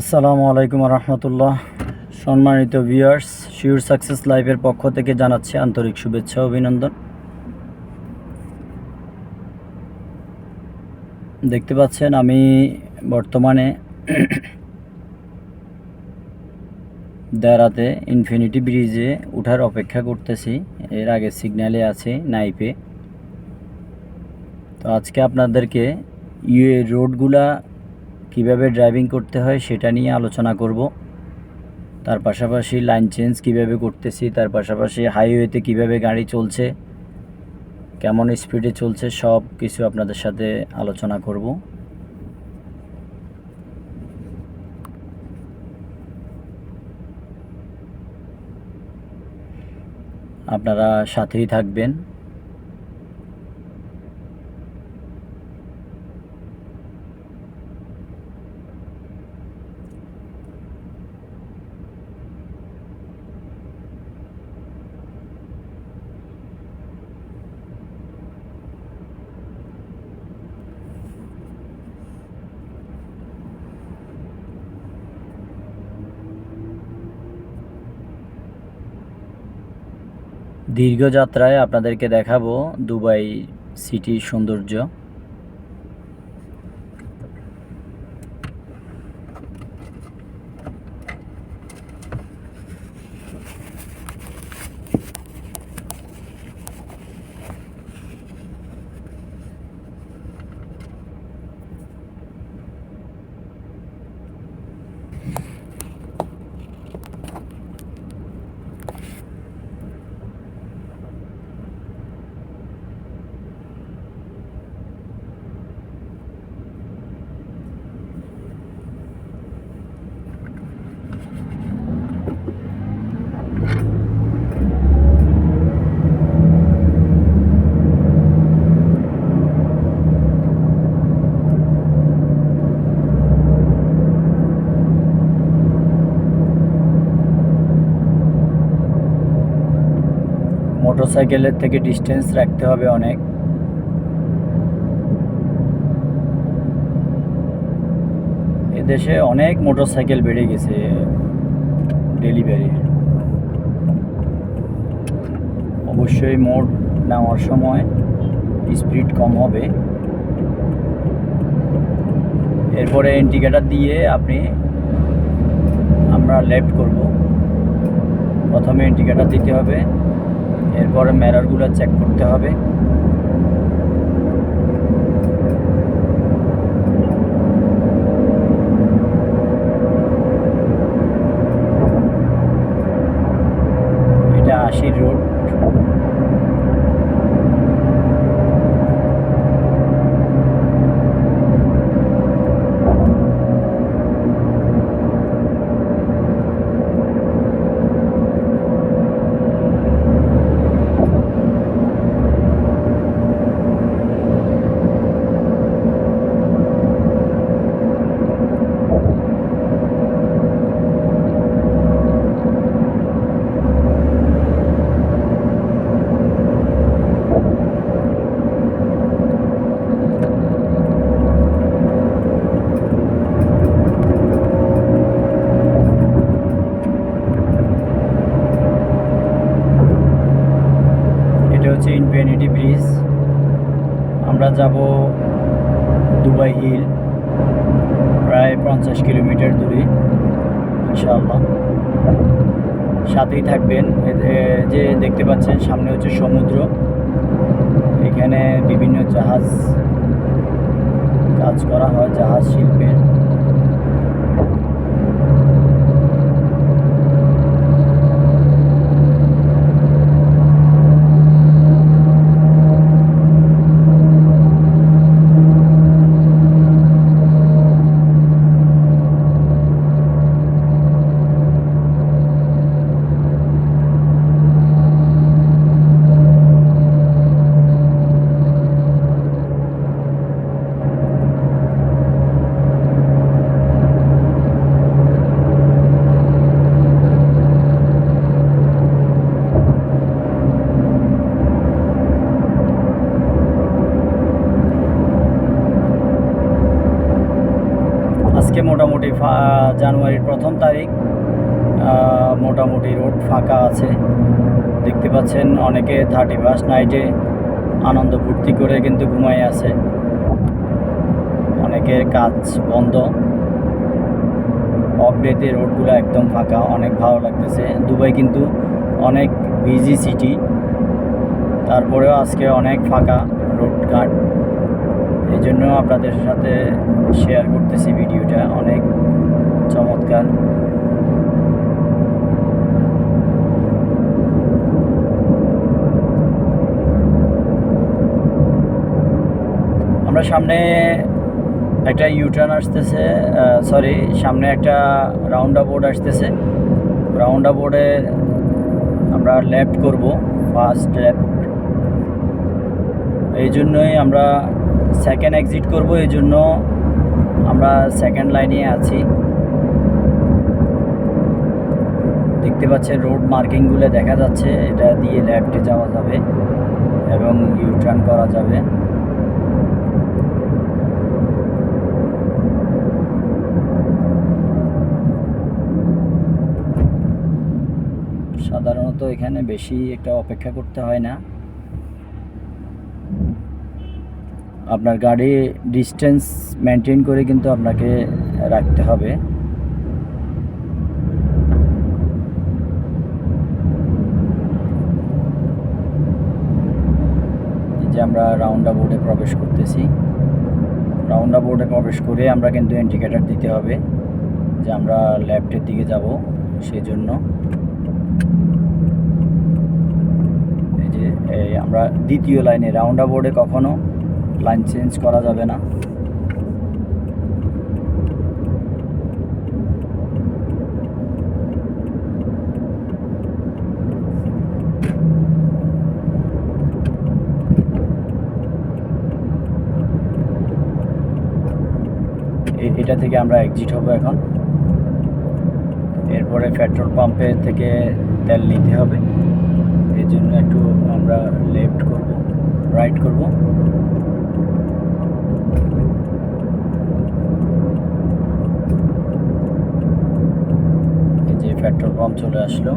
আসসালামু আলাইকুম রহমতুল্লাহ সম্মানিত ভিউয়ার্স শিওর সাকসেস লাইভের পক্ষ থেকে জানাচ্ছি আন্তরিক শুভেচ্ছা অভিনন্দন। দেখতে পাচ্ছেন, আমি বর্তমানে দারাতে ইনফিনিটি ব্রিজে ওঠার অপেক্ষা করতেছি। এর আগে সিগন্যালে আছে নাইপে তো আজকে আপনাদেরকে ইউএ রোডগুলা কীভাবে ড্রাইভিং করতে হয় সেটা নিয়ে আলোচনা করব। তার পাশাপাশি লাইন চেঞ্জ কীভাবে করতেছি, তার পাশাপাশি হাইওয়েতে কীভাবে গাড়ি চলছে, কেমন স্পিডে চলছে, সব কিছু আপনাদের সাথে আলোচনা করব। আপনারা সাথেই থাকবেন। দীর্ঘ যাত্রায় আপনাদেরকে দেখাবো দুবাই সিটির সৌন্দর্য। মোটরসাইকেলের থেকে ডিস্টেন্স রাখতে হবে অনেক। এদেশে অনেক মোটরসাইকেল বেড়ে গেছে ডেলিভারির অবশ্যই মোড নেওয়ার সময় স্পিড কম হবে। এরপরে ইন্ডিকেটার দিয়ে আপনি আমরা লেফট করব। প্রথমে ইন্ডিকেটার দিতে হবে। এরপরে ম্যারারগুলো চেক করতে হবে এটা আশির রোড এটা হচ্ছে ইনফিনিটি ব্রিজ আমরা যাব দুবাই হিল, প্রায় পঞ্চাশ কিলোমিটার দূরে, ইনশাআল্লাহ। সাথেই থাকবেন। যে দেখতে পাচ্ছেন, সামনে হচ্ছে সমুদ্র। এখানে বিভিন্ন জাহাজ কাজ করা হয়, জাহাজ, শিল্পের আজকে মোটামুটি জানুয়ারির প্রথম তারিখ। মোটামুটি রোড ফাঁকা আছে। দেখতে পাচ্ছেন অনেকে থার্টি ফার্স্ট নাইটে আনন্দ ফুর্তি করে কিন্তু ঘুমাই আছে। অনেকের কাজ বন্ধ। অফ ডেতে রোডগুলো একদম ফাঁকা, অনেক ভালো লাগতেছে। দুবাই কিন্তু অনেক বিজি সিটি তারপরেও আজকে অনেক ফাঁকা রোডঘাট এই জন্য আপনাদের সাথে শেয়ার করতেছি ভিডিওটা। অনেক চমৎকার। আমরা সামনে একটা ইউটার্ন আসতেছে সরি সামনে একটা রাউন্ড বোর্ড আসতেছে। রাউন্ড বোর্ডে আমরা লেফট করব ফার্স্ট লেফট এই জন্যই আমরা সেকেন্ড এক্সিট করব, এই জন্য আমরা সেকেন্ড লাইনে আছি। দেখতে পাচ্ছেন রোড মার্কিংগুলো দেখা যাচ্ছে, এটা দিয়ে লেফটে যাওয়া যাবে এবং ইউটার্ন করা যাবে। সাধারণত এখানে বেশি একটা অপেক্ষা করতে হয় না। আপনার গাড়ি ডিস্টেন্স মেনটেন করে কিন্তু আপনাকে রাখতে হবে। যে আমরা রাউন্ডা বোর্ডে প্রবেশ করতেছি। রাউন্ডা বোর্ডে প্রবেশ করে আমরা কিন্তু ইন্ডিকেটার দিতে হবে যে আমরা লেফটের দিকে যাব সেই জন্য এই যে আমরা দ্বিতীয় লাইনে রাউন্ডা বোর্ডে কখনো লাইন চেঞ্জ করা যাবে না। এটা থেকে আমরা এক্সিট হব এখন। এরপরে পেট্রোল পাম্পে থেকে তেল নিতে হবে। এই জন্য একটু আমরা লেফট করব রাইট করব। পেট্রোল পাম্প চলে আসলো।